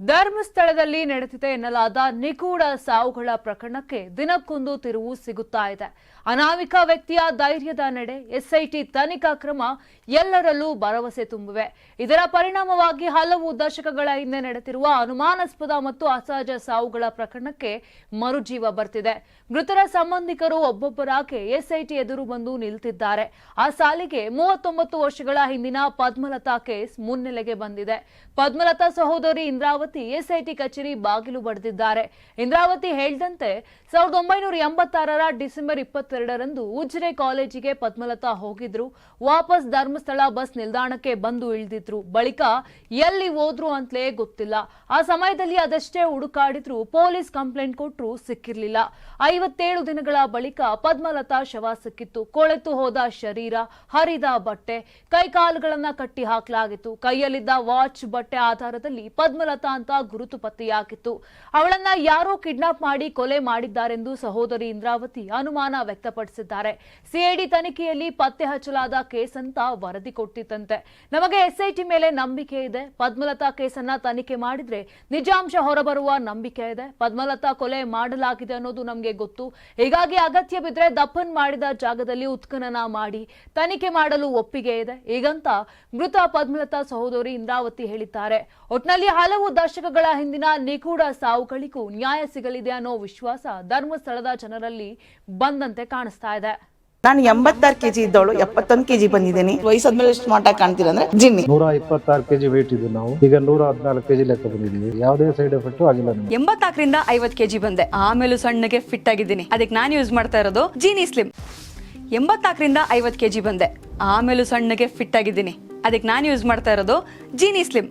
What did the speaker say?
ಧರ್ಮಸ್ಥಳದಲ್ಲಿ ನಡೆದಿದೆ ಎನ್ನಲಾದ ನಿಗೂಢ ಸಾವುಗಳ ಪ್ರಕರಣಕ್ಕೆ ದಿನಕ್ಕೊಂದು ತಿರುವು ಸಿಗುತ್ತಾ ಇದೆ. ಅನಾಮಿಕ ವ್ಯಕ್ತಿಯ ಧೈರ್ಯದ ನಡೆ, ಎಸ್ಐಟಿ ತನಿಖಾ ಕ್ರಮ ಎಲ್ಲರಲ್ಲೂ ಭರವಸೆ ತುಂಬಿವೆ. ಇದರ ಪರಿಣಾಮವಾಗಿ ಹಲವು ದಶಕಗಳ ಹಿಂದೆ ನಡೆದಿರುವ ಅನುಮಾನಾಸ್ಪದ ಮತ್ತು ಅಸಹಜ ಸಾವುಗಳ ಪ್ರಕರಣಕ್ಕೆ ಮರುಜೀವ ಬರ್ತಿದೆ. ಮೃತರ ಸಂಬಂಧಿಕರು ಒಬ್ಬೊಬ್ಬರಾಗಿ ಎಸ್ಐಟಿ ಎದುರು ಬಂದು ನಿಲ್ತಿದ್ದಾರೆ. ಆ ಸಾಲಿಗೆ ಮೂವತ್ತೊಂಬತ್ತು ವರ್ಷಗಳ ಹಿಂದಿನ ಪದ್ಮಲತಾ ಕೇಸ್ ಮುನ್ನೆಲೆಗೆ ಬಂದಿದೆ. ಪದ್ಮಲತಾ ಸಹೋದರಿ ಇಂದ್ರಾವತಿ ಎಸ್ಐಟಿ ಕಚೇರಿ ಬಾಗಿಲು ಬಡಿದಿದ್ದಾರೆ. ಇಂದ್ರಾವತಿ ಹೇಳಿದಂತೆ ಸಾವಿರದ ಒಂಬೈನೂರ ಎಂಬತ್ತಾರರ ಡಿಸೆಂಬರ್ ಇಪ್ಪತ್ತೆರಡರಂದು ಉಜ್ರೆ ಕಾಲೇಜಿಗೆ ಪದ್ಮಲತಾ ಹೋಗಿದ್ರು. ವಾಪಸ್ ಧರ್ಮಸ್ಥಳ ಬಸ್ ನಿಲ್ದಾಣಕ್ಕೆ ಬಂದು ಇಳಿದಿದ್ರು. ಬಳಿಕ ಎಲ್ಲಿ ಹೋದ್ರು ಅಂತಲೇ ಗೊತ್ತಿಲ್ಲ. ಆ ಸಮಯದಲ್ಲಿ ಅದಷ್ಟೇ ಹುಡುಕಾಡಿದ್ರು. ಪೊಲೀಸ್ ಕಂಪ್ಲೇಂಟ್ ಕೊಟ್ಟರು ಸಿಕ್ಕಿರ್ಲಿಲ್ಲ. ಐವತ್ತೇಳು ದಿನಗಳ ಬಳಿಕ ಪದ್ಮಲತಾ ಶವ ಸಿಕ್ಕಿತ್ತು. ಕೊಳೆತು ಹೋದ ಶರೀರ, ಹರಿದ ಬಟ್ಟೆ, ಕೈಕಾಲುಗಳನ್ನ ಕಟ್ಟಿ ಹಾಕಲಾಗಿತ್ತು ಕೈಯಲ್ಲಿದ್ದ ವಾಚ್, ಬಟ್ಟೆ ಆಧಾರದಲ್ಲಿ ಪದ್ಮಲತಾ ಅಂತ ಗುರುತು ಪತ್ತೆಯಾಗಿತ್ತು ಅವಳನ್ನ ಯಾರೋ ಕಿಡ್ನಾಪ್ ಮಾಡಿ ಕೊಲೆ ಮಾಡಿದ್ದಾರೆಂದು ಸಹೋದರಿ ಇಂದ್ರಾವತಿ ಅನುಮಾನ ವ್ಯಕ್ತಪಡಿಸಿದ್ದಾರೆ. ಸಿಐಡಿ ತನಿಖೆಯಲ್ಲಿ ಪತ್ತೆ ಹಚ್ಚಲಾದ ಕೇಸ್ ಅಂತ ವರದಿ ಕೊಟ್ಟಿತ್ತಂತೆ. ನಮಗೆ ಎಸ್ಐಟಿ ಮೇಲೆ ನಂಬಿಕೆ ಇದೆ. ಪದ್ಮಲತಾ ಕೇಸನ್ನ ತನಿಖೆ ಮಾಡಿದ್ರೆ ನಿಜಾಂಶ ಹೊರಬರುವ ನಂಬಿಕೆ ಇದೆ. ಪದ್ಮಲತಾ ಕೊಲೆ ಮಾಡಲಾಗಿದೆ ಅನ್ನೋದು ನಮಗೆ ಗೊತ್ತು. ಹೀಗಾಗಿ ಅಗತ್ಯ ಬಿದ್ರೆ ದಪ್ಪನ್ ಮಾಡಿದ ಜಾಗದಲ್ಲಿ ಉತ್ಖನನ ಮಾಡಿ ತನಿಖೆ ಮಾಡಲು ಒಪ್ಪಿಗೆ ಇದೆ. ಈಗಂತ ಮೃತ ಪದ್ಮಲತಾ ಸಹೋದರಿ ಇಂದ್ರಾವತಿ ಹೇಳಿದ್ದಾರೆ. ಒಟ್ನಲ್ಲಿ ಹಲವು ದಶಕಗಳ ಹಿಂದಿನ ನಿಗೂಢ ಸಾವುಗಳಿಗೂ ನ್ಯಾಯ ಸಿಗಲಿದೆ ಅನ್ನೋ ವಿಶ್ವಾಸ ಧರ್ಮಸ್ಥಳದ ಜನರಲ್ಲಿ ಬಂದಂತೆ ಕಾಣಿಸ್ತಾ ಇದೆ. ನಾನು ಎಂಬತ್ತಾರು ಕೆಜಿ ಇದ್ದವಳು ಎಪ್ಪತ್ತೊಂದು ಕೆಜಿ ಬಂದಿದ್ದೀನಿ. ವಯಸ್ಸಾದ್ಮೇಲೆ ಎಷ್ಟು ಮಾಟ ಕಾಣ್ತೀರ ಅಂದ್ರೆ ಜಿನ್ನಿ. ನೂರ ಇಪ್ಪತ್ತಾರು ಕೆಜಿ ವೇಟ್ ಇದ್ದು ನಾವು. ಈಗ ನೂರ ಹದಿನಾಲ್ಕು ಕೆಜಿ ಲೆಕ್ಕ ಬಂದಿದ್ದೀವಿ. ಯಾವುದೇ ಸೈಡ್ ಎಫೆಕ್ಟ್ ಆಗಿಲ್ಲ ನಮಗೆ. ಎಂಬತ್ನಾಲ್ಕರಿಂದ ಐವತ್ ಕೆಜಿ ಬಂದೆ. ಆಮೇಲೂ ಸಣ್ಣಗೆ ಫಿಟ್ ಆಗಿದ್ದೀನಿ. ಅದಕ್ಕೆ ನಾನು ಯೂಸ್ ಮಾಡ್ತಾ ಇರೋದು ಜೀನಿ ಸ್ಲಿಮ್ ಎಂಬತ್ನಾಲ್ಕರಿಂದ ಐವತ್ತು ಕೆಜಿ ಬಂದೆ. ಆಮೇಲೂ ಸಣ್ಣಗೆ ಫಿಟ್ ಆಗಿದ್ದೀನಿ. ಅದಕ್ಕೆ ನಾನು ಯೂಸ್ ಮಾಡ್ತಾ ಇರೋದು ಜೀನಿ ಸ್ಲಿಮ್